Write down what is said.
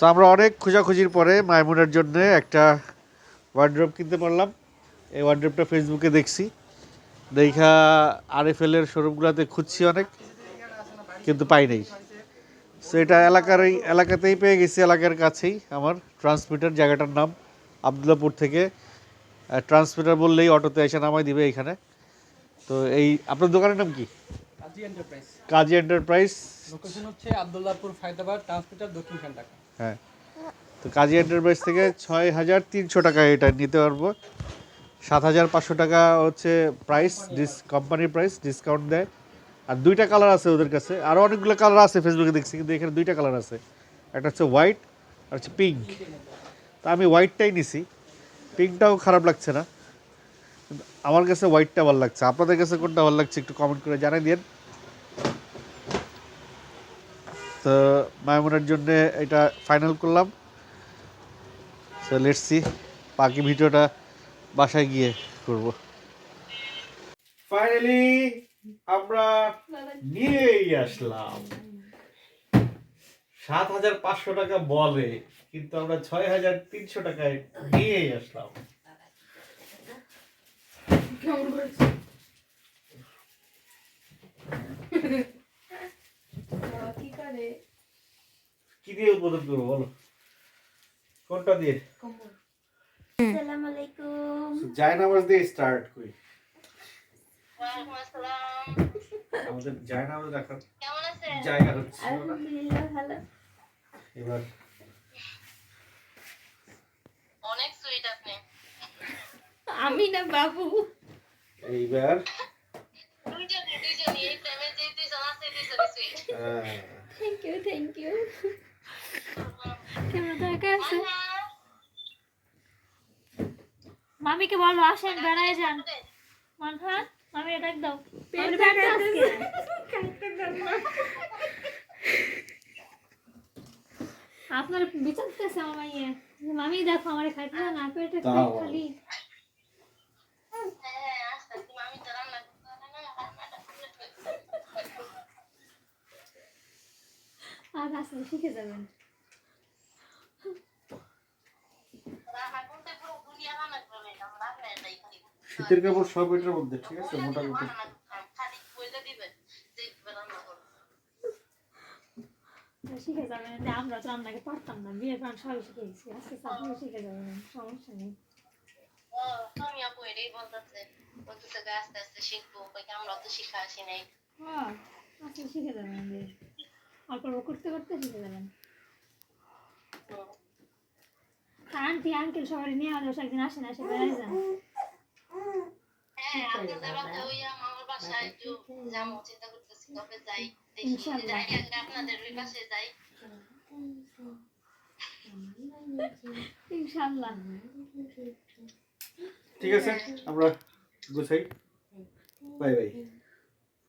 So আমরা অনেক খোঁজাখুঁজির পরে মাইমুনের জন্য একটা ওয়ার্ড্রপ কিনতে পারলাম। এই ওয়ার্ড্রপটা ফেসবুকে দেখছি। দেখা আরএফএল এর শোরুমগুলোতে খুঁজছি অনেক কিন্তু পাই নাই। সো এটা এলাকার এই এলাকাতেই পেয়ে গেছি এলাকার কাছেই আমার। ট্রান্সমিটার জায়গাটার নাম আবদুল্লাপুর থেকে। ট্রান্সমিটার বললেই অটোতে এসে নামাই দিবে এখানে। তো এই আপনার দোকানের নাম কি? Kazi enterprise Kazi enterprise location হচ্ছে আব্দুল্লাহপুর ফায়দাবাদ ট্রান্সমিটার দক্ষিণ ঢাকা হ্যাঁ। তো কাজী এন্টারপ্রাইজ থেকে ছয় হাজার তিনশো টাকা এটা নিতে পারব। সাত হাজার পাঁচশো টাকা হচ্ছে প্রাইস ডিস কোম্পানির প্রাইস ডিসকাউন্ট দেয়। আর দুইটা কালার আছে ওদের কাছে। আরও অনেকগুলো কালার আছে ফেসবুকে দেখছি, কিন্তু এখানে দুইটা কালার আছে। একটা হচ্ছে হোয়াইট আর হচ্ছে পিঙ্ক তা আমি হোয়াইটটাই নিছি। পিঙ্কটাও খারাপ লাগছে না। আমার কাছে হোয়াইটটা ভালো লাগছে। আপনাদের কাছে কোনটা ভালো লাগছে একটু কমেন্ট করে জানাই দিন তো মায়ামুনের জন্য এটা ফাইনাল করলাম। তো লেটস সি বাকি ভিডিওটা বাসায় গিয়ে করব। ফাইনালি আমরা নিয়েই আসলাম। সাত হাজার পাঁচশো টাকা বলে কিন্তু আমরা ছয় হাজার তিনশো টাকায় নিয়েই আসলাম কি করে কি দিয়ে উদ্বোধন করব বলো। কোনটা দিয়ে? আসসালামু আলাইকুম জায়নামাজ দিয়ে স্টার্ট করি। আমাদের জায়নামাজ রাখার কেমন জায়গা হচ্ছে আলহামদুলিল্লাহ ভালো। এবার অনেক সুইট আপনি। আমি না বাবু। এইবার দুইজনই দুইজনই এই টাইমে দুইজন sweet thank you thank you মামিকে বলো আসেন বেড়ায় যান। মানহা মামি এটা দাও আপনার বিচারতেছে আমার মামি দেখো আমার খাইতে না পেটে। খালি হ্যাঁ আস্তে আস্তে মামি তো রান্না করতে হবে না রান্নাটা করে ফেলছে। আর আস্তে আস্তে শিখে যাবেন রান্না করতে পুরো দুনিয়া রান্না করে শীতের কাপড় সব এটার মধ্যে ঠিক আছে? মোটামুটি শিখে যাবেন আমরা তো রান্নাকে পারতাম না। বিয়ের সবাই শিখে গেছি আস্তে আস্তে আপনিও শিখে যাবেন সমস্যা নেই। আমি আপু এটাই বলতেছে বলতেছে আস্তে আস্তে শিখব আমরা তো শিখা আসি নাই হ্যাঁ শিখে যাবেন অল্প অল্প করতে করতে শিখে যাবেন আন্টি আঙ্কেল সবাই নিয়ে আমাদের বাসায় একদিন আসেন এসে বেড়ায় যান। হ্যাঁ ঠিক আছে আমরা গুছাই। Bye bye.